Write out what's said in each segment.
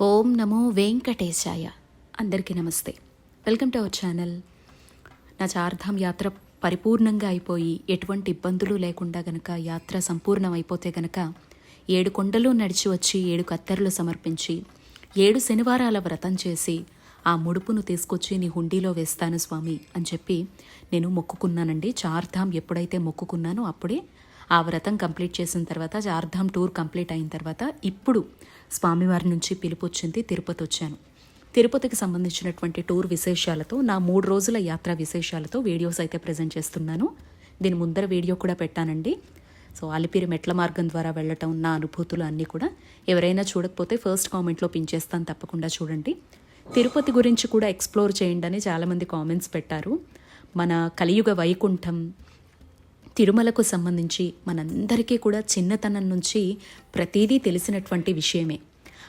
ఓం నమో వెంకటేశాయ. అందరికీ నమస్తే. Welcome to our channel. నా చార్ధామ్ యాత్ర పరిపూర్ణంగా అయిపోయి ఎటువంటి ఇబ్బందులు లేకుండా గనక యాత్ర సంపూర్ణం అయిపోతే గనక ఏడు కొండలు నడిచి వచ్చి ఏడు కత్తెరలు సమర్పించి ఏడు శనివారాల వ్రతం చేసి ఆ ముడుపును తీసుకొచ్చి నీ హుండీలో వేస్తాను స్వామి అని చెప్పి నేను మొక్కుకున్నానండి. చార్ధామ్ ఎప్పుడైతే మొక్కుకున్నానో అప్పుడే ఆ వ్రతం కంప్లీట్ చేసిన తర్వాత చార్ధామ్ టూర్ కంప్లీట్ అయిన తర్వాత ఇప్పుడు స్వామివారి నుంచి పిలుపు వచ్చింది తిరుపతి వచ్చాను. తిరుపతికి సంబంధించినటువంటి టూర్ విశేషాలతో నా మూడు రోజుల యాత్ర విశేషాలతో వీడియోస్ అయితే ప్రజెంట్ చేస్తున్నాను. దీని ముందర వీడియో కూడా పెట్టానండి. సో అలిపిరి మెట్ల మార్గం ద్వారా వెళ్ళటం నా అనుభూతులు అన్నీ కూడా ఎవరైనా చూడకపోతే ఫస్ట్ కామెంట్లో పించేస్తాను తప్పకుండా చూడండి. తిరుపతి గురించి కూడా ఎక్స్ప్లోర్ చేయండి అని చాలామంది కామెంట్స్ పెట్టారు. మన కలియుగ వైకుంఠం తిరుమలకు సంబంధించి మనందరికీ కూడా చిన్నతనం నుంచి ప్రతిదీ తెలిసినటువంటి విషయమే.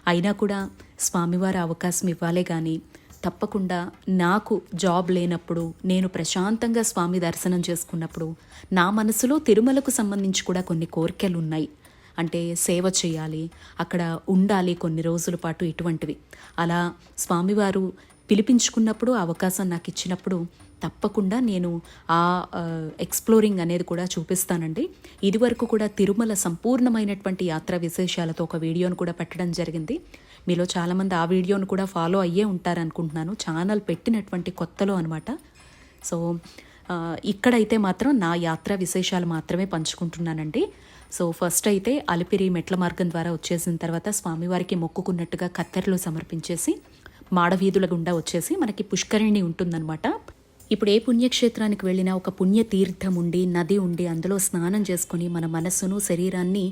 అయినా కూడా స్వామివారి అవకాశం ఇవ్వాలే కానీ తప్పకుండా నాకు జాబ్ లేనప్పుడు నేను ప్రశాంతంగా స్వామి దర్శనం చేసుకున్నప్పుడు నా మనసులో తిరుమలకు సంబంధించి కూడా కొన్ని కోరికలు ఉన్నాయి అంటే సేవ చేయాలి అక్కడ ఉండాలి కొన్ని రోజుల పాటు ఇటువంటివి. అలా స్వామివారు పిలిపించుకున్నప్పుడు అవకాశం నాకు ఇచ్చినప్పుడు తప్పకుండా నేను ఆ ఎక్స్ప్లోరింగ్ అనేది కూడా చూపిస్తానండి. ఇదివరకు కూడా తిరుమల సంపూర్ణమైనటువంటి యాత్ర విశేషాలతో ఒక వీడియోను కూడా పెట్టడం జరిగింది. మీలో చాలామంది ఆ వీడియోను కూడా ఫాలో అయ్యే ఉంటారనుకుంటున్నాను. ఛానల్ పెట్టినటువంటి కొత్తలో అనమాట సో ఇక్కడైతే మాత్రం నా యాత్ర విశేషాలు మాత్రమే పంచుకుంటున్నానండి. సో ఫస్ట్ అయితే అలిపిరి మెట్ల మార్గం ద్వారా వచ్చేసిన తర్వాత స్వామివారికి మొక్కుకున్నట్టుగా కత్తెరలు సమర్పించేసి మాడవీధుల గుండా వచ్చేసి మనకి పుష్కరిణి ఉంటుందన్నమాట. ఇప్పుడు ఏ పుణ్యక్షేత్రానికి వెళ్ళినా ఒక పుణ్య తీర్థం ఉండి నది ఉండి అందులో స్నానం చేసుకొని మన మనస్సును శరీరాన్ని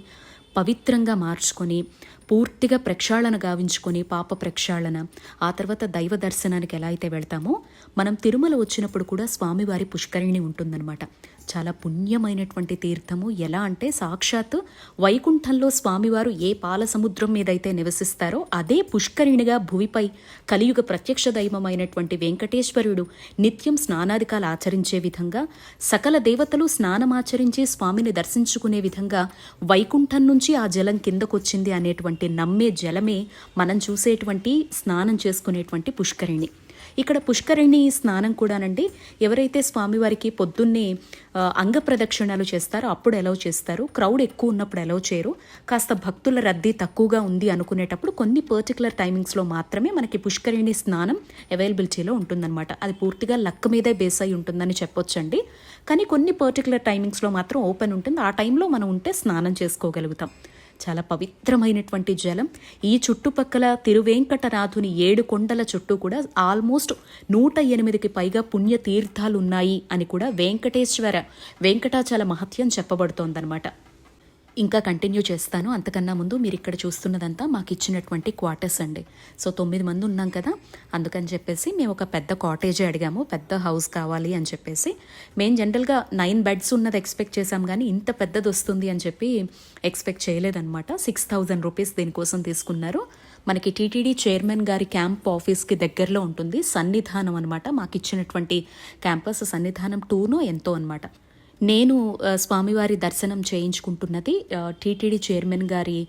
పవిత్రంగా మార్చుకొని పూర్తిగా ప్రక్షాళన గావించుకొని పాప ప్రక్షాళన ఆ తర్వాత దైవ దర్శనానికి ఎలా అయితే వెళ్తామో మనం తిరుమల వచ్చినప్పుడు కూడా స్వామివారి పుష్కరిణి ఉంటుందన్నమాట. చాలా పుణ్యమైనటువంటి తీర్థము. ఎలా అంటే సాక్షాత్ వైకుంఠంలో స్వామివారు ఏ పాల సముద్రం మీదైతే నివసిస్తారో అదే పుష్కరిణిగా భూమిపై కలియుగ ప్రత్యక్ష దైవమైనటువంటి వెంకటేశ్వరుడు నిత్యం స్నానాధికాలు ఆచరించే విధంగా సకల దేవతలు స్నానమాచరించి స్వామిని దర్శించుకునే విధంగా వైకుంఠం నుంచి ఆ జలం కిందకొచ్చింది అనేటువంటి నమ్మే జలమే మనం చూసేటువంటి స్నానం చేసుకునేటువంటి పుష్కరిణి. ఇక్కడ పుష్కరిణి స్నానం కూడానండి. ఎవరైతే స్వామివారికి పొద్దున్నే అంగ ప్రదక్షిణాలు చేస్తారో అప్పుడు ఎలవ్ చేస్తారు. క్రౌడ్ ఎక్కువ ఉన్నప్పుడు ఎలవ్ చేయరు. కాస్త భక్తుల రద్దీ తక్కువగా ఉంది అనుకునేటప్పుడు కొన్ని పర్టికులర్ టైమింగ్స్లో మాత్రమే మనకి పుష్కరిణి స్నానం అవైలబిలిటీలో ఉంటుందన్నమాట. అది పూర్తిగా లక్ మీదే బేస్ అయి ఉంటుందని చెప్పొచ్చండి. కానీ కొన్ని పర్టికులర్ టైమింగ్స్లో మాత్రం ఓపెన్ ఉంటుంది. ఆ టైంలో మనం ఉంటే స్నానం చేసుకోగలుగుతాం. చాలా పవిత్రమైనటువంటి జలం. ఈ చుట్టుపక్కల తిరువేంకటనాథుని ఏడు కొండల చుట్టూ కూడా ఆల్మోస్ట్ నూట ఎనిమిదికి పైగా పుణ్య తీర్థాలు ఉన్నాయి అని కూడా వెంకటేశ్వర వెంకటాచల మహత్యం చెప్పబడుతోందనమాట ఇంకా కంటిన్యూ చేస్తాను. అంతకన్నా ముందు మీరు ఇక్కడ చూస్తున్నదంతా మాకు ఇచ్చినటువంటి క్వార్టర్స్ అండి. సో తొమ్మిది మంది ఉన్నాం కదా. అందుకని చెప్పేసి మేము ఒక పెద్ద కాటేజే అడిగాము. పెద్ద హౌస్ కావాలి అని చెప్పేసి. మేము జనరల్గా నైన్ బెడ్స్ ఉన్నది ఎక్స్పెక్ట్ చేసాం కానీ ఇంత పెద్దది వస్తుంది అని చెప్పి ఎక్స్పెక్ట్ చేయలేదన్నమాట. సిక్స్ థౌజండ్ రూపీస్ దీనికోసం తీసుకున్నారు. మనకి టీటీడీ చైర్మన్ గారి క్యాంప్ ఆఫీస్కి దగ్గరలో ఉంటుంది. సన్నిధానం అనమాట మాకు ఇచ్చినటువంటి క్యాంపస్ సన్నిధానం టూనో ఎంతో అనమాట నేను స్వామివారి దర్శనం చేయించుకుంటున్నది టీటీడీ చైర్మన్ గారి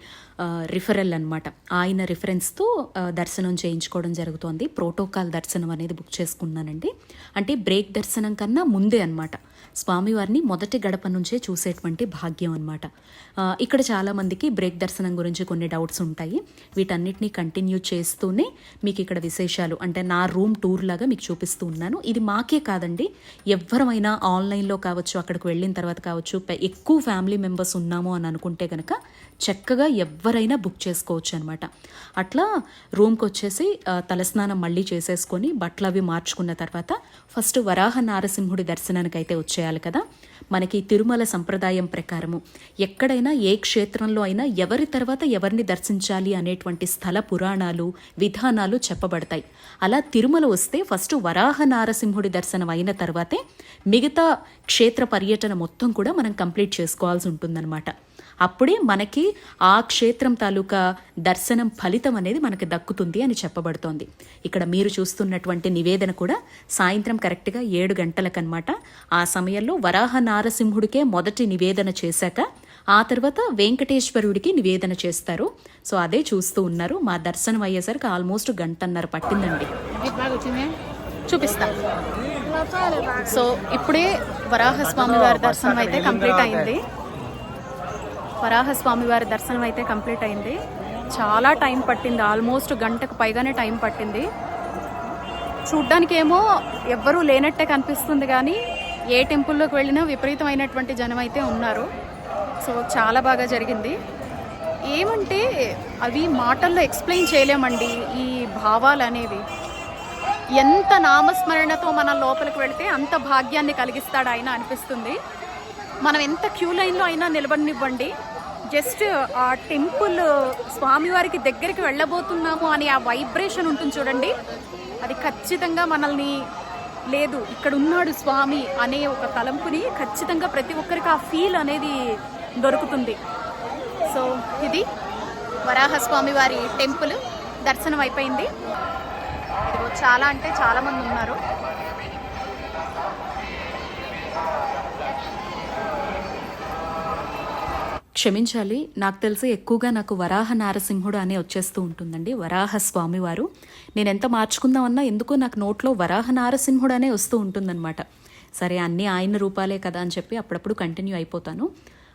రిఫరల్ అనమాట ఆయన రిఫరెన్స్తో దర్శనం చేయించుకోవడం జరుగుతోంది. ప్రోటోకాల్ దర్శనం అనేది బుక్ చేసుకున్నానండి. అంటే బ్రేక్ దర్శనం కన్నా ముందే అనమాట స్వామివారిని మొదటి గడప నుంచే చూసేటువంటి భాగ్యం అనమాట ఇక్కడ చాలామందికి బ్రేక్ దర్శనం గురించి కొన్ని డౌట్స్ ఉంటాయి. వీటన్నిటినీ కంటిన్యూ చేస్తూనే మీకు ఇక్కడ విశేషాలు అంటే నా రూమ్ టూర్ లాగా మీకు చూపిస్తూ ఉన్నాను. ఇది మాకే కాదండి. ఎవ్వరమైనా ఆన్లైన్లో కావచ్చు అక్కడికి వెళ్ళిన తర్వాత కావచ్చు ఎక్కువ ఫ్యామిలీ మెంబర్స్ ఉన్నాము అని అనుకుంటే కనుక చక్కగా ఎవరైనా బుక్ చేసుకోవచ్చు అనమాట అట్లా రూమ్కి వచ్చేసి తలస్నానం మళ్ళీ చేసేసుకొని బట్టలు అవి మార్చుకున్న తర్వాత ఫస్ట్ వరాహ నారసింహుడి దర్శనానికి అయితే వచ్చేయాలి కదా. మనకి తిరుమల సంప్రదాయం ప్రకారము ఎక్కడైనా ఏ క్షేత్రంలో అయినా ఎవరి తర్వాత ఎవరిని దర్శించాలి అనేటువంటి స్థల పురాణాలు విధానాలు చెప్పబడతాయి. అలా తిరుమల వస్తే ఫస్ట్ వరాహ నారసింహుడి దర్శనం అయిన తర్వాతే మిగతా క్షేత్ర పర్యటన మొత్తం కూడా మనం కంప్లీట్ చేసుకోవాల్సి ఉంటుందన్నమాట. అప్పుడే మనకి ఆ క్షేత్రం తాలూకా దర్శనం ఫలితం అనేది మనకి దక్కుతుంది అని చెప్పబడుతోంది. ఇక్కడ మీరు చూస్తున్నటువంటి నివేదన కూడా సాయంత్రం కరెక్ట్గా ఏడు గంటలకనమాట ఆ సమయంలో వరాహ నారసింహుడికే మొదటి నివేదన చేశాక ఆ తర్వాత వెంకటేశ్వరుడికి నివేదన చేస్తారు. సో అదే చూస్తూ ఉన్నారు. మా దర్శనం అయ్యేసరికి ఆల్మోస్ట్ గంటన్నర పట్టిందండి. చూపిస్తా. సో ఇప్పుడే వరాహస్వామి వారి దర్శనం అయితే కంప్లీట్ అయింది. వరాహస్వామి వారి దర్శనం అయితే కంప్లీట్ అయింది. చాలా టైం పట్టింది. ఆల్మోస్ట్ గంటకు పైగానే టైం పట్టింది. చూడ్డానికి ఏమో ఎవ్వరూ లేనట్టే కనిపిస్తుంది కానీ ఏ టెంపుల్లోకి వెళ్ళినా విపరీతమైనటువంటి జనం అయితే ఉన్నారు. సో చాలా బాగా జరిగింది. ఏమంటే అవి మాటల్లో ఎక్స్ప్లెయిన్ చేయలేమండి. ఈ భావాలు అనేవి ఎంత నామస్మరణతో మనం లోపలికి వెళితే అంత భాగ్యాన్ని కలిగిస్తాడు ఆయన అనిపిస్తుంది. మనం ఎంత క్యూ లైన్లో అయినా నిలబడినివ్వండి. జస్ట్ ఆ టెంపుల్ స్వామివారికి దగ్గరికి వెళ్ళబోతున్నాము అని ఆ వైబ్రేషన్ ఉంటుంది చూడండి. అది ఖచ్చితంగా మనల్ని లేదు ఇక్కడ ఉన్నాడు స్వామి అనే ఒక తలంపుని ఖచ్చితంగా ప్రతి ఒక్కరికి ఆ ఫీల్ అనేది దొరుకుతుంది. సో ఇది వరాహస్వామి వారి టెంపుల్. దర్శనం అయిపోయింది. చాలా అంటే చాలామంది ఉన్నారు. క్షమించాలి. నాకు తెలిసి ఎక్కువగా నాకు వరాహ నారసింహుడు అనే వచ్చేస్తూ ఉంటుందండి. వరాహ స్వామివారు నేను ఎంత మార్చుకుందామన్నా ఎందుకో నాకు నోట్లో వరాహ నారసింహుడు అనే వస్తూ ఉంటుందన్నమాట. సరే అన్నీ ఆయన రూపాలే కదా అని చెప్పి అప్పుడప్పుడు కంటిన్యూ అయిపోతాను.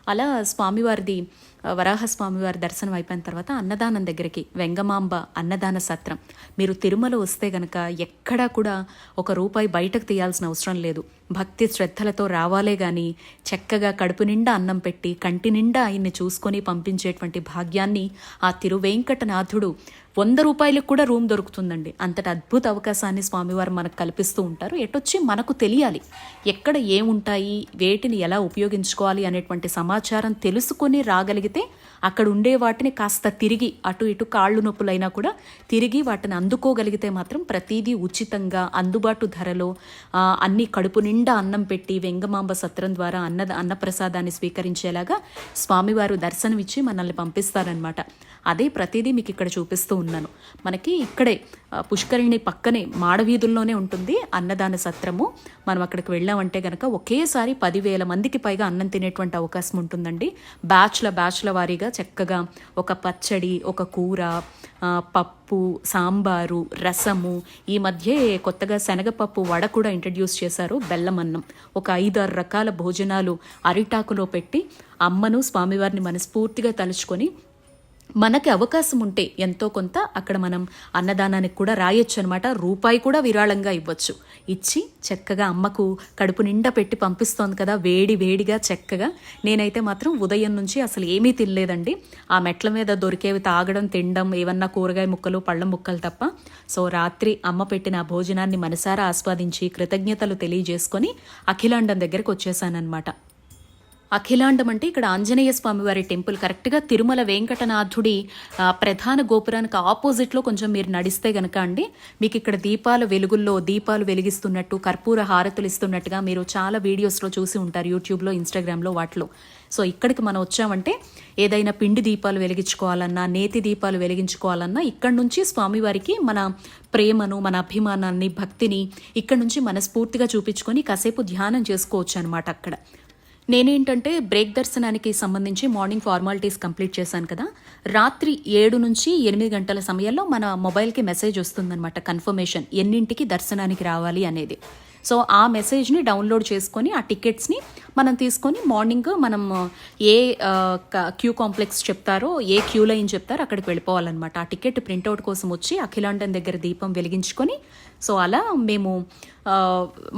అలా స్వామివారిది వరాహస్వామి వారి దర్శనం అయిపోయిన తర్వాత అన్నదానం దగ్గరికి వెంగమాంబ అన్నదాన సత్రం. మీరు తిరుమల వస్తే గనక ఎక్కడా కూడా ఒక రూపాయి బయటకు తీయాల్సిన అవసరం లేదు. భక్తి శ్రద్ధలతో రావాలే గాని చక్కగా కడుపు నిండా అన్నం పెట్టి కంటి నిండా ఆయన్ని చూసుకొని పంపించేటువంటి భాగ్యాన్ని ఆ తిరువేంకటనాథుడు వంద రూపాయలకు కూడా రూమ్ దొరుకుతుందండి. అంతటి అద్భుత అవకాశాన్ని స్వామివారు మనకు కల్పిస్తూ ఉంటారు. ఎటొచ్చి మనకు తెలియాలి. ఎక్కడ ఏముంటాయి వేటిని ఎలా ఉపయోగించుకోవాలి అనేటువంటి సమాచారం తెలుసుకొని రాగలిగి చేయగలిగితే అక్కడ ఉండే వాటిని కాస్త తిరిగి అటు ఇటు కాళ్ళు నొప్పులైనా కూడా తిరిగి వాటిని అందుకోగలిగితే మాత్రం ప్రతిదీ ఉచితంగా అందుబాటు ధరలో అన్ని కడుపు నిండా అన్నం పెట్టి వెంగమాంబ సత్రం ద్వారా అన్న అన్నప్రసాదాన్ని స్వీకరించేలాగా స్వామివారు దర్శనమిచ్చి మనల్ని పంపిస్తారనమాట అదే ప్రతిదీ మీకు ఇక్కడ చూపిస్తూ ఉన్నాను. మనకి ఇక్కడే పుష్కరిణి పక్కనే మాడవీధుల్లోనే ఉంటుంది అన్నదాన సత్రము. మనం అక్కడికి వెళ్ళామంటే కనుక ఒకేసారి పదివేల మందికి పైగా అన్నం తినేటువంటి అవకాశం ఉంటుందండి. బ్యాచ్ల బ్యాచ్ల వారీగా చక్కగా ఒక పచ్చడి ఒక కూర పప్పు సాంబారు రసము ఈ మధ్య కొత్తగా శనగపప్పు వడ కూడా ఇంట్రడ్యూస్ చేశారు బెల్లం అన్నం. ఒక ఐదారు రకాల భోజనాలు అరిటాకులో పెట్టి అమ్మను స్వామివారిని మనస్ఫూర్తిగా తలుచుకొని మనకి అవకాశం ఉంటే ఎంతో కొంత అక్కడ మనం అన్నదానానికి కూడా రాయొచ్చు అనమాట రూపాయి కూడా విరాళంగా ఇవ్వచ్చు. ఇచ్చి చక్కగా అమ్మకు కడుపు నిండా పెట్టి పంపిస్తోంది కదా వేడి వేడిగా చక్కగా. నేనైతే మాత్రం ఉదయం నుంచి అసలు ఏమీ తినలేదండి. ఆ మెట్ల మీద దొరికేవి తాగడం తినడం ఏమన్నా కూరగాయ ముక్కలు పళ్ళ ముక్కలు తప్ప. సో రాత్రి అమ్మ పెట్టిన ఆ భోజనాన్ని మనసారా ఆస్వాదించి కృతజ్ఞతలు తెలియజేసుకొని అఖిలాండం దగ్గరకు వచ్చేసానన్నమాట. అఖిలాండం అంటే ఇక్కడ ఆంజనేయ స్వామివారి టెంపుల్. కరెక్ట్గా తిరుమల వెంకటనాథుడి ప్రధాన గోపురానికి ఆపోజిట్లో కొంచెం మీరు నడిస్తే గనక అండి మీకు ఇక్కడ దీపాల వెలుగుల్లో దీపాలు వెలిగిస్తున్నట్టు కర్పూర హారతులు ఇస్తున్నట్టుగా మీరు చాలా వీడియోస్లో చూసి ఉంటారు యూట్యూబ్లో ఇన్స్టాగ్రామ్లో వాటిలో. సో ఇక్కడికి మనం వచ్చామంటే ఏదైనా పిండి దీపాలు వెలిగించుకోవాలన్నా నేతి దీపాలు వెలిగించుకోవాలన్నా ఇక్కడ నుంచి స్వామివారికి మన ప్రేమను మన అభిమానాన్ని భక్తిని ఇక్కడ నుంచి మనస్ఫూర్తిగా చూపించుకొని కాసేపు ధ్యానం చేసుకోవచ్చు అనమాట అక్కడ. నేనేంటంటే బ్రేక్ దర్శనానికి సంబంధించి మార్నింగ్ ఫార్మాలిటీస్ కంప్లీట్ చేశాను కదా. రాత్రి ఏడు నుంచి ఎనిమిది గంటల సమయంలో మన మొబైల్కి మెసేజ్ వస్తుందన్నమాట కన్ఫర్మేషన్ ఎన్నింటికి దర్శనానికి రావాలి అనేది. సో ఆ మెసేజ్ని డౌన్లోడ్ చేసుకొని ఆ టికెట్స్ని మనం తీసుకొని మార్నింగ్ మనం ఏ క్యూ కాంప్లెక్స్ చెప్తారో ఏ క్యూ లైన్ చెప్తారో అక్కడికి వెళ్ళిపోవాలన్నమాట. ఆ టికెట్ ప్రింట్అవుట్ కోసం వచ్చి అఖిలాండన్ దగ్గర దీపం వెలిగించుకొని సో అలా మేము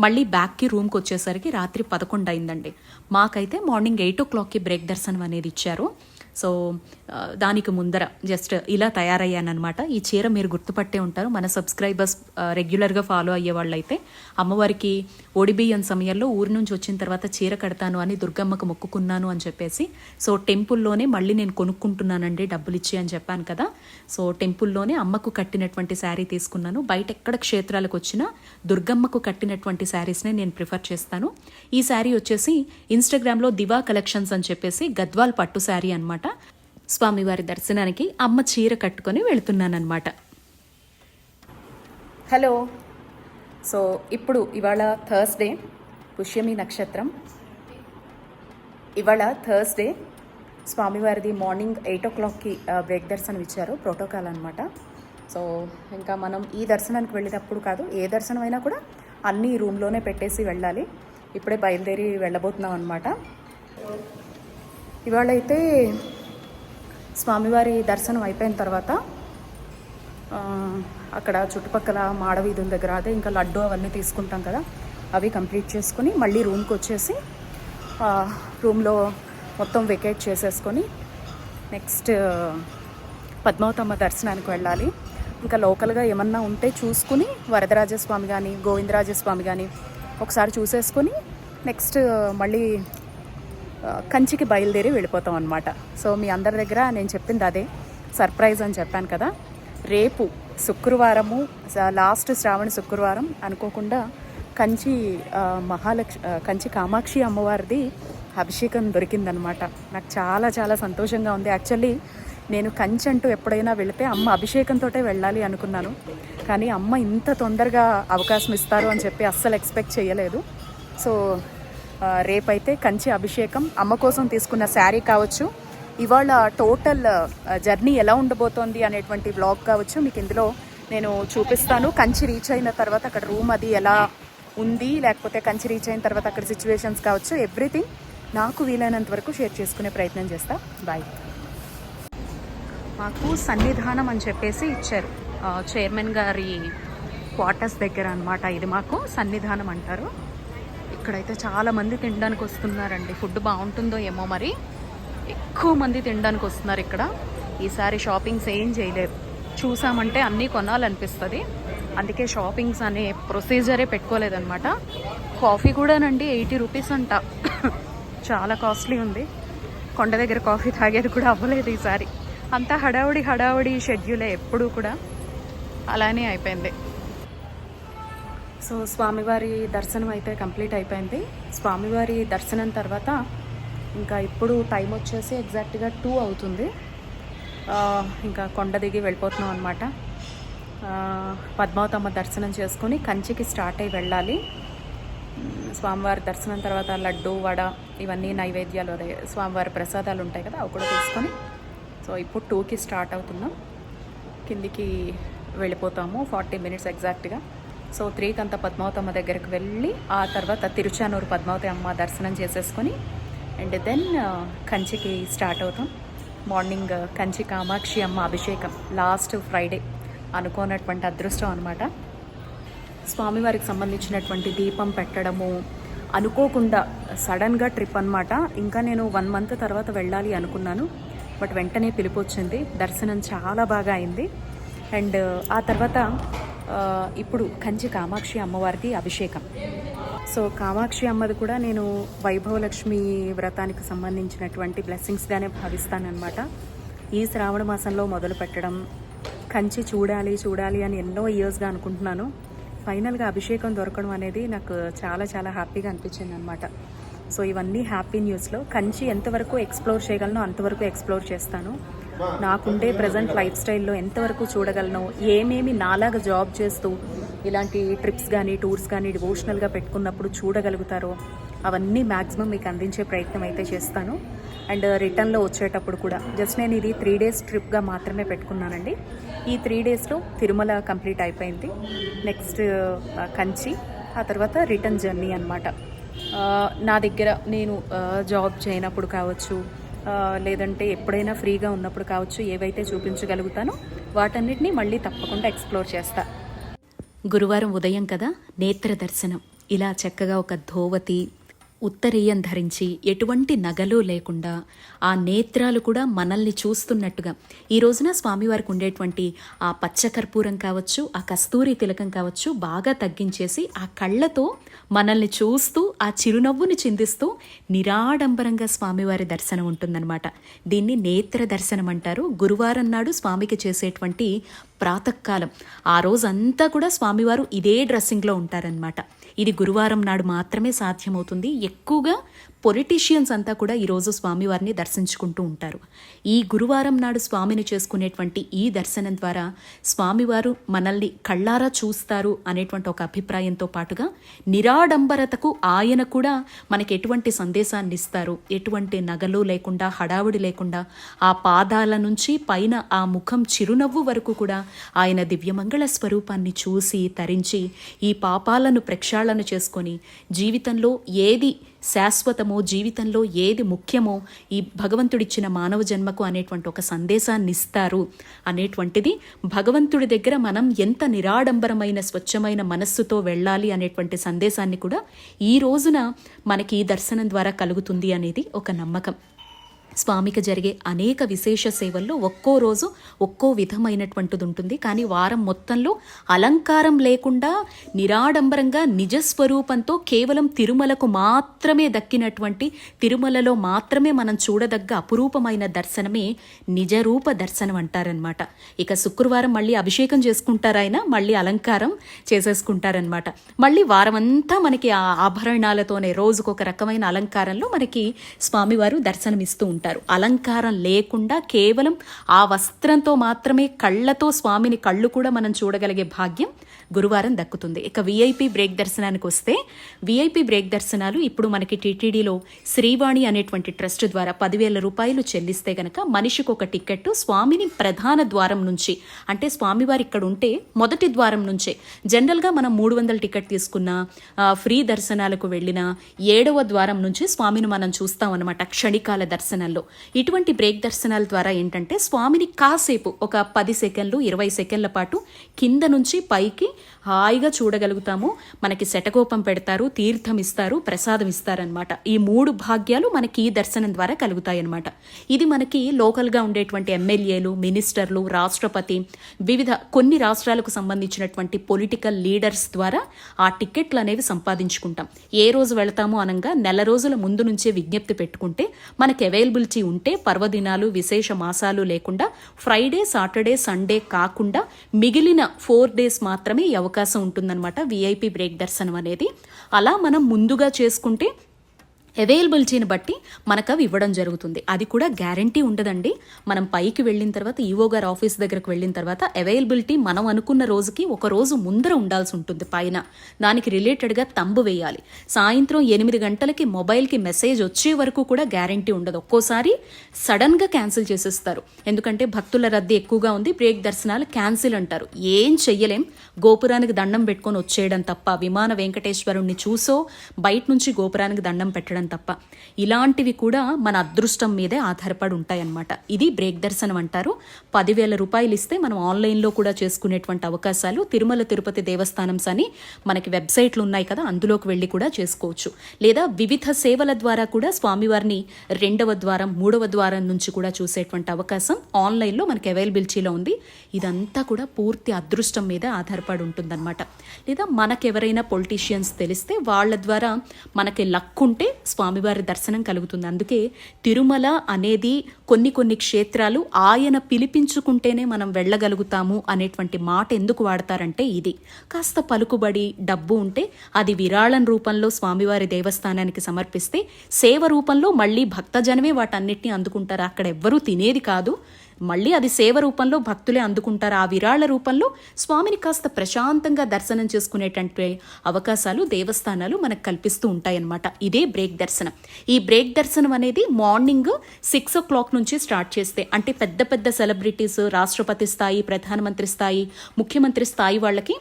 మళ్ళీ బ్యాక్కి రూమ్కి వచ్చేసరికి రాత్రి పదకొండు అయిందండి. మాకైతే మార్నింగ్ ఎయిట్ ఓ క్లాక్కి బ్రేక్ దర్శనం అనేది ఇచ్చారు. సో దానికి ముందర జస్ట్ ఇలా తయారయ్యానమాట ఈ చీర మీరు గుర్తుపట్టే ఉంటారు. మన సబ్స్క్రైబర్స్ రెగ్యులర్గా ఫాలో అయ్యే వాళ్ళైతే అమ్మవారికి ఒడిబియ్యం సమయంలో ఊరి నుంచి వచ్చిన తర్వాత చీర కడతాను అని దుర్గమ్మకు మొక్కుకున్నాను అని చెప్పేసి సో టెంపుల్లోనే మళ్ళీ నేను కొనుక్కుంటున్నానండి డబ్బులు ఇచ్చి అని చెప్పాను కదా. సో టెంపుల్లోనే అమ్మకు కట్టినటువంటి శారీ తీసుకున్నాను. బయట ఎక్కడ క్షేత్రాలకు వచ్చినా దుర్గమ్మకు కట్టినటువంటి శారీస్నే నేను ప్రిఫర్ చేస్తాను. ఈ శారీ వచ్చేసి ఇన్స్టాగ్రామ్లో దివా కలెక్షన్స్ అని చెప్పేసి గద్వాల్ పట్టు శారీ అనమాట అనమాట స్వామివారి దర్శనానికి అమ్మ చీర కట్టుకొని వెళుతున్నానమాట హలో. సో ఇప్పుడు ఇవాళ థర్స్డే పుష్యమి నక్షత్రం. ఇవాళ థర్స్డే స్వామివారిది మార్నింగ్ ఎయిట్ ఓ క్లాక్కి బ్రేక్ దర్శనం ఇచ్చారు ప్రోటోకాల్ అనమాట సో ఇంకా మనం ఈ దర్శనానికి వెళ్ళేటప్పుడు కాదు ఏ దర్శనం అయినా కూడా అన్నీ రూమ్లోనే పెట్టేసి వెళ్ళాలి. ఇప్పుడే బయలుదేరి వెళ్ళబోతున్నాం అనమాట ఇవాళ అయితే స్వామివారి దర్శనం అయిపోయిన తర్వాత అక్కడ చుట్టుపక్కల మాడవీధుల దగ్గర అదే ఇంకా లడ్డు అవన్నీ తీసుకుంటాం కదా అవి కంప్లీట్ చేసుకుని మళ్ళీ రూమ్కి వచ్చేసి రూమ్లో మొత్తం వెకేట్ చేసేసుకొని నెక్స్ట్ పద్మావతమ్మ దర్శనానికి వెళ్ళాలి. ఇంకా లోకల్గా ఏమన్నా ఉంటే చూసుకుని వరదరాజస్వామి కానీ గోవిందరాజస్వామి కానీ ఒకసారి చూసేసుకొని నెక్స్ట్ మళ్ళీ కంచికి బయలుదేరి వెళ్ళిపోతాం అనమాట సో మీ అందరి దగ్గర నేను చెప్పింది అదే. సర్ప్రైజ్ అని చెప్పాను కదా. రేపు శుక్రవారము లాస్ట్ శ్రావణ శుక్రవారం అనుకోకుండా కంచి ఆ, మహాలక్ష కంచి కామాక్షి అమ్మవారిది అభిషేకం దొరికిందనమాట నాకు చాలా చాలా సంతోషంగా ఉంది. యాక్చువల్లీ నేను కంచి అంటూ ఎప్పుడైనా వెళితే అమ్మ అభిషేకంతో వెళ్ళాలి అనుకున్నాను. కానీ అమ్మ ఇంత తొందరగా అవకాశం ఇస్తారు అని చెప్పి అస్సలు ఎక్స్పెక్ట్ చేయలేదు. సో రేపైతే కంచి అభిషేకం. అమ్మ కోసం తీసుకున్న శారీ కావచ్చు. ఇవాళ టోటల్ జర్నీ ఎలా ఉండబోతోంది అనేటువంటి బ్లాగ్ కావచ్చు. మీకు ఇందులో నేను చూపిస్తాను. కంచి రీచ్ అయిన తర్వాత అక్కడ రూమ్ అది ఎలా ఉంది లేకపోతే కంచి రీచ్ అయిన తర్వాత అక్కడ సిచ్యువేషన్స్ కావచ్చు. ఎవ్రీథింగ్ నాకు వీలైనంత వరకు షేర్ చేసుకునే ప్రయత్నం చేస్తా. బాయ్ మాకు సన్నిధానం అని చెప్పేసి ఇచ్చారు. చైర్మన్ గారి క్వార్టర్స్ దగ్గర అనమాట ఇది మాకు. సన్నిధానం అంటారు. ఇక్కడైతే చాలా మంది తినడానికి వస్తున్నారండి. ఫుడ్ బాగుంటుందో ఏమో మరి. ఎక్కువ మంది తినడానికి వస్తున్నారు ఇక్కడ. ఈసారి షాపింగ్స్ ఏం చేయలేదు. చూసామంటే అన్నీ కొనాలనిపిస్తుంది. అందుకే షాపింగ్స్ అనే ప్రొసీజరే పెట్టుకోలేదన్నమాట. కాఫీ కూడానండి ఎయిటీ రూపీస్ అంట. చాలా కాస్ట్లీ ఉంది. కొండ దగ్గర కాఫీ తాగేది కూడా అవ్వలేదు ఈసారి. అంతా హడావుడి హడావుడి షెడ్యూలే ఎప్పుడూ కూడా. అలానే అయిపోయింది. సో స్వామివారి దర్శనం అయితే కంప్లీట్ అయిపోయింది. స్వామివారి దర్శనం తర్వాత ఇంకా ఇప్పుడు టైం వచ్చేసి ఎగ్జాక్ట్గా టూ అవుతుంది. ఇంకా కొండ దిగి వెళ్ళిపోతున్నాం అనమాట పద్మావతమ్మ దర్శనం చేసుకొని కంచికి స్టార్ట్ అయ్యి వెళ్ళాలి. స్వామివారి దర్శనం తర్వాత లడ్డు వడ ఇవన్నీ నైవేద్యాలు అదే స్వామివారి ప్రసాదాలు ఉంటాయి కదా అవి కూడా తీసుకొని సో ఇప్పుడు టూకి స్టార్ట్ అవుతున్నాం. కిందికి వెళ్ళిపోతాము ఫార్టీ మినిట్స్ ఎగ్జాక్ట్గా. సో త్రీకి అంత పద్మావతమ్మ దగ్గరికి వెళ్ళి ఆ తర్వాత తిరుచానూరు పద్మావతి అమ్మ దర్శనం చేసేసుకొని అండ్ దెన్ కంచికి స్టార్ట్ అవుతాం. మార్నింగ్ కంచి కామాక్షి అమ్మ అభిషేకం లాస్ట్ ఫ్రైడే అనుకోనటువంటి అదృష్టం అనమాట స్వామివారికి సంబంధించినటువంటి దీపం పెట్టడము అనుకోకుండా సడన్గా ట్రిప్ అనమాట ఇంకా నేను వన్ మంత్ తర్వాత వెళ్ళాలి అనుకున్నాను బట్ వెంటనే పిలుపు వచ్చింది. దర్శనం చాలా బాగా అయింది. అండ్ ఆ తర్వాత ఇప్పుడు కంచి కామాక్షి అమ్మవారికి అభిషేకం. సో కామాక్షి అమ్మది కూడా నేను వైభవలక్ష్మి వ్రతానికి సంబంధించినటువంటి బ్లెస్సింగ్స్గానే భావిస్తానమాట ఈ శ్రావణ మాసంలో మొదలు పెట్టడం కంచి చూడాలి చూడాలి అని ఎన్నో ఇయర్స్గా అనుకుంటున్నాను. ఫైనల్గా అభిషేకం దొరకడం అనేది నాకు చాలా చాలా హ్యాపీగా అనిపించింది అనమాట సో ఇవన్నీ హ్యాపీ న్యూస్లో కంచి ఎంతవరకు ఎక్స్ప్లోర్ చేయగలనో అంతవరకు ఎక్స్ప్లోర్ చేస్తాను. నాకుండే ప్రజెంట్ లైఫ్ స్టైల్లో ఎంతవరకు చూడగలను? ఏమేమి నాలాగా జాబ్ చేస్తూ ఇలాంటి ట్రిప్స్ కానీ టూర్స్ కానీ డివోషనల్గా పెట్టుకున్నప్పుడు చూడగలుగుతారో అవన్నీ మ్యాక్సిమం మీకు అందించే ప్రయత్నం అయితే చేస్తాను. అండ్ రిటర్న్లో వచ్చేటప్పుడు కూడా జస్ట్ నేను ఇది త్రీ డేస్ ట్రిప్గా మాత్రమే పెట్టుకున్నానండి. ఈ త్రీ డేస్లో తిరుమల కంప్లీట్ అయిపోయింది. నెక్స్ట్ కంచి ఆ తర్వాత రిటర్న్ జర్నీ అనమాట నా దగ్గర నేను జాబ్ చేయనప్పుడు కావచ్చు లేదంటే ఎప్పుడైనా ఫ్రీగా ఉన్నప్పుడు కావచ్చు ఏవైతే చూపించగలుగుతానో వాటన్నిటిని మళ్ళీ తప్పకుండా ఎక్స్ప్లోర్ చేస్తా. గురువారం ఉదయం కదా నేత్ర దర్శనం. ఇలా చక్కగా ఒక ధోవతి ఉత్తరీయం ధరించి ఎటువంటి నగలు లేకుండా ఆ నేత్రాలు కూడా మనల్ని చూస్తున్నట్టుగా. ఈ రోజున స్వామివారికి ఉండేటువంటి ఆ పచ్చకర్పూరం కావచ్చు ఆ కస్తూరి తిలకం కావచ్చు బాగా తగ్గించేసి ఆ కళ్ళతో మనల్ని చూస్తూ ఆ చిరునవ్వుని చిందిస్తూ నిరాడంబరంగా స్వామివారి దర్శనం ఉంటుందన్నమాట. దీన్ని నేత్ర దర్శనం అంటారు. గురువారం నాడు స్వామికి చేసేటువంటి ప్రాతకాలం. ఆ రోజంతా కూడా స్వామివారు ఇదే డ్రెస్సింగ్లో ఉంటారనమాట ఇది గురువారం నాడు మాత్రమే సాధ్యమవుతుంది. ఎక్కువగా పొలిటీషియన్స్ అంతా కూడా ఈరోజు స్వామివారిని దర్శించుకుంటూ ఉంటారు. ఈ గురువారం నాడు స్వామిని చేసుకునేటువంటి ఈ దర్శనం ద్వారా స్వామివారు మనల్ని కళ్ళారా చూస్తారు అనేటువంటి ఒక అభిప్రాయంతో పాటుగా నిరాడంబరతకు ఆయన కూడా మనకి ఎటువంటి సందేశాన్ని ఇస్తారు. ఎటువంటి నగలు లేకుండా హడావుడి లేకుండా ఆ పాదాల నుంచి పైన ఆ ముఖం చిరునవ్వు వరకు కూడా ఆయన దివ్యమంగళ స్వరూపాన్ని చూసి తరించి ఈ పాపాలను ప్రక్షాళన చేసుకొని జీవితంలో ఏది శాశ్వతమో జీవితంలో ఏది ముఖ్యమో ఈ భగవంతుడిచ్చిన మానవ జన్మకు అనేటువంటి ఒక సందేశాన్ని ఇస్తారు. అనేటువంటిది భగవంతుడి దగ్గర మనం ఎంత నిరాడంబరమైన స్వచ్ఛమైన మనస్సుతో వెళ్ళాలి అనేటువంటి సందేశాన్ని కూడా ఈ రోజున మనకి ఈ దర్శనం ద్వారా కలుగుతుంది అనేది ఒక నమ్మకం. స్వామికి జరిగే అనేక విశేష సేవల్లో ఒక్కో రోజు ఒక్కో విధమైనటువంటిది ఉంటుంది కానీ వారం మొత్తంలో అలంకారం లేకుండా నిరాడంబరంగా నిజస్వరూపంతో కేవలం తిరుమలకు మాత్రమే దక్కినటువంటి తిరుమలలో మాత్రమే మనం చూడదగ్గ అపురూపమైన దర్శనమే నిజరూప దర్శనం అంటారనమాట ఇక శుక్రవారం మళ్ళీ అభిషేకం చేసుకుంటారు ఆయన మళ్ళీ అలంకారం చేసేసుకుంటారనమాట మళ్ళీ వారమంతా మనకి ఆ ఆభరణాలతోనే రోజుకొక రకమైన అలంకారంలో మనకి స్వామివారు దర్శనమిస్తూ ఉంటారు. అలంకారం లేకుండా కేవలం ఆ వస్త్రంతో మాత్రమే కళ్ళతో స్వామిని కళ్ళు కూడా మనం చూడగలిగే భాగ్యం. గురువారం దక్కుతుంది. ఇక విఐపి బ్రేక్ దర్శనానికి వస్తే విఐపి బ్రేక్ దర్శనాలు ఇప్పుడు మనకి టీటీడీలో శ్రీవాణి అనేటువంటి ట్రస్ట్ ద్వారా పదివేల రూపాయలు చెల్లిస్తే గనక మనిషికి ఒక టికెట్ స్వామిని ప్రధాన ద్వారం నుంచి అంటే స్వామివారు ఇక్కడ ఉంటే మొదటి ద్వారం నుంచే జనరల్గా మనం మూడు వందల టికెట్ తీసుకున్న ఫ్రీ దర్శనాలకు వెళ్ళిన ఏడవ ద్వారం నుంచి స్వామిని మనం చూస్తాం అనమాట క్షణికాల దర్శనంలో. ఇటువంటి బ్రేక్ దర్శనాల ద్వారా ఏంటంటే స్వామిని కాసేపు ఒక పది సెకండ్లు ఇరవై సెకండ్ల పాటు కింద నుంచి పైకి హాయిగా చూడగలుగుతాము. మనకి శటకోపం పెడతారు తీర్థం ఇస్తారు ప్రసాదం ఇస్తారనమాట ఈ మూడు భాగ్యాలు మనకి ఈ దర్శనం ద్వారా కలుగుతాయి అనమాట ఇది మనకి లోకల్గా ఉండేటువంటి ఎమ్మెల్యేలు మినిస్టర్లు రాష్ట్రపతి వివిధ కొన్ని రాష్ట్రాలకు సంబంధించినటువంటి పొలిటికల్ లీడర్స్ ద్వారా ఆ టిక్కెట్లు అనేవి సంపాదించుకుంటాం. ఏ రోజు వెళతాము అనగా నెల రోజుల ముందు నుంచే విజ్ఞప్తి పెట్టుకుంటే మనకి అవైలబిలిటీ ఉంటే పర్వదినాలు విశేష మాసాలు లేకుండా ఫ్రైడే సాటర్డే సండే కాకుండా మిగిలిన ఫోర్ డేస్ మాత్రమే ఈ అవకాశం ఉంటుందన్నమాట విఐపి బ్రేక్ దర్శనం అనేది అలా మనం ముందుగా చేసుకుంటే అవైలబిలిటీని బట్టి మనకు అవి ఇవ్వడం జరుగుతుంది. అది కూడా గ్యారంటీ ఉండదండి. మనం పైకి వెళ్ళిన తర్వాత ఈవో గారు ఆఫీస్ దగ్గరకు వెళ్ళిన తర్వాత అవైలబిలిటీ మనం అనుకున్న రోజుకి ఒక రోజు ముందర ఉండాల్సి ఉంటుంది పైన. దానికి రిలేటెడ్గా తంబు వేయాలి. సాయంత్రం ఎనిమిది గంటలకి మొబైల్కి మెసేజ్ వచ్చే వరకు కూడా గ్యారంటీ ఉండదు. ఒక్కోసారి సడన్గా క్యాన్సిల్ చేసేస్తారు. ఎందుకంటే భక్తుల రద్దీ ఎక్కువగా ఉంది బ్రేక్ దర్శనాలు క్యాన్సిల్ అంటారు. ఏం చెయ్యలేం. గోపురానికి దండం పెట్టుకొని వచ్చేయడం తప్ప విమాన వెంకటేశ్వరుణ్ణి చూసో బయట నుంచి గోపురానికి దండం పెట్టడం తప్ప. ఇలాంటివి కూడా మన అదృష్టం మీదే ఆధారపడి ఉంటాయన్నమాట. ఇది బ్రేక్ దర్శనం అంటారు. పదివేల రూపాయలు ఇస్తే మనం ఆన్లైన్లో కూడా చేసుకునేటువంటి అవకాశాలు. తిరుమల తిరుపతి దేవస్థానమ్స్ అని మనకి వెబ్సైట్లు ఉన్నాయి కదా అందులోకి వెళ్ళి కూడా చేసుకోవచ్చు. లేదా వివిధ సేవల ద్వారా కూడా స్వామివారిని రెండవ ద్వారం మూడవ ద్వారం నుంచి కూడా చూసేటువంటి అవకాశం ఆన్లైన్లో మనకి అవైలబిలిటీలో ఉంది. ఇదంతా కూడా పూర్తి అదృష్టం మీద ఆధారపడి ఉంటుందన్నమాట. లేదా మనకెవరైనా పొలిటీషియన్స్ తెలిస్తే వాళ్ళ ద్వారా మనకి లక్ ఉంటే స్వామివారి దర్శనం కలుగుతుంది. అందుకే తిరుమల అనేది కొన్ని కొన్ని క్షేత్రాలు ఆయన పిలిపించుకుంటేనే మనం వెళ్ళగలుగుతాము అనేటువంటి మాట ఎందుకు వాడతారంటే ఇది. కాస్త పలుకుబడి డబ్బు ఉంటే అది విరాళం రూపంలో స్వామివారి దేవస్థానానికి సమర్పిస్తే సేవ రూపంలో మళ్ళీ భక్తజనమే వాటన్నిటిని అందుకుంటారు. అక్కడ ఎవ్వరూ తినేది కాదు. మళ్ళీ అది సేవ రూపంలో భక్తులే అందుకుంటారు. ఆ విరాళ రూపంలో స్వామిని కాస్త ప్రశాంతంగా దర్శనం చేసుకునేటటువంటి అవకాశాలు దేవస్థానాలు మనకు కల్పిస్తూ ఉంటాయన్నమాట. ఇదే బ్రేక్ దర్శనం. ఈ బ్రేక్ దర్శనం అనేది మార్నింగ్ సిక్స్ ఓ క్లాక్ నుంచి స్టార్ట్ చేస్తే అంటే పెద్ద పెద్ద సెలబ్రిటీస్ రాష్ట్రపతి స్థాయి ప్రధానమంత్రి స్థాయి ముఖ్యమంత్రి స్థాయి వాళ్ళకి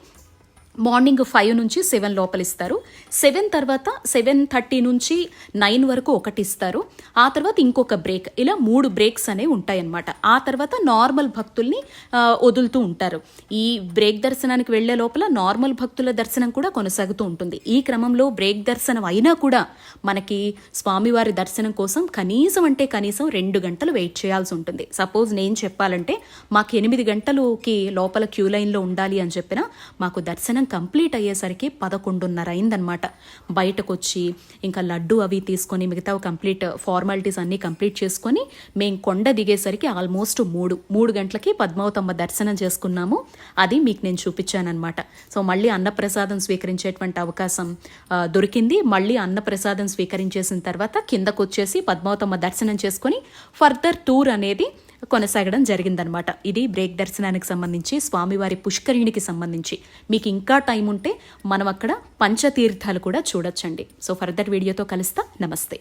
మార్నింగ్ ఫైవ్ నుంచి సెవెన్ లోపల ఇస్తారు సెవెన్ తర్వాత సెవెన్ థర్టీ నుంచి నైన్ వరకు ఒకటి ఇస్తారు ఆ తర్వాత ఇంకొక బ్రేక్. ఇలా మూడు బ్రేక్స్ అనేవి ఉంటాయన్నమాట. ఆ తర్వాత నార్మల్ భక్తుల్ని వదులుతూ ఉంటారు. ఈ బ్రేక్ దర్శనానికి వెళ్ళే లోపల నార్మల్ భక్తుల దర్శనం కూడా కొనసాగుతూ ఉంటుంది. ఈ క్రమంలో బ్రేక్ దర్శనం అయినా కూడా మనకి స్వామివారి దర్శనం కోసం కనీసం అంటే కనీసం రెండు గంటలు వెయిట్ చేయాల్సి ఉంటుంది. సపోజ్ నేను చెప్పాలంటే మాకు ఎనిమిది గంటలుకి లోపల క్యూ లైన్లో ఉండాలి అని చెప్పినా మాకు దర్శనం కంప్లీట్ అయ్యేసరికి పదకొండున్నర అయిందనమాట బయటకు వచ్చి ఇంకా లడ్డు అవి తీసుకొని మిగతా కంప్లీట్ ఫార్మాలిటీస్ అన్నీ కంప్లీట్ చేసుకొని మేము కొండ దిగేసరికి ఆల్మోస్ట్ మూడు మూడు గంటలకి పద్మావతమ్మ దర్శనం చేసుకున్నాము. అది మీకు నేను చూపించానమాట సో మళ్ళీ అన్నప్రసాదం స్వీకరించేటువంటి అవకాశం దొరికింది. మళ్ళీ అన్నప్రసాదం స్వీకరించేసిన తర్వాత కిందకు వచ్చేసి పద్మావతమ్మ దర్శనం చేసుకొని ఫర్దర్ టూర్ అనేది కొనసాగడం జరిగిందనమాట. ఇది బ్రేక్ దర్శనానికి సంబంధించి స్వామివారి పుష్కరిణికి సంబంధించి. మీకు ఇంకా టైం ఉంటే మనం అక్కడ పంచతీర్థాలు కూడా చూడొచ్చండి. సో ఫర్దర్ వీడియోతో కలుస్తా. నమస్తే.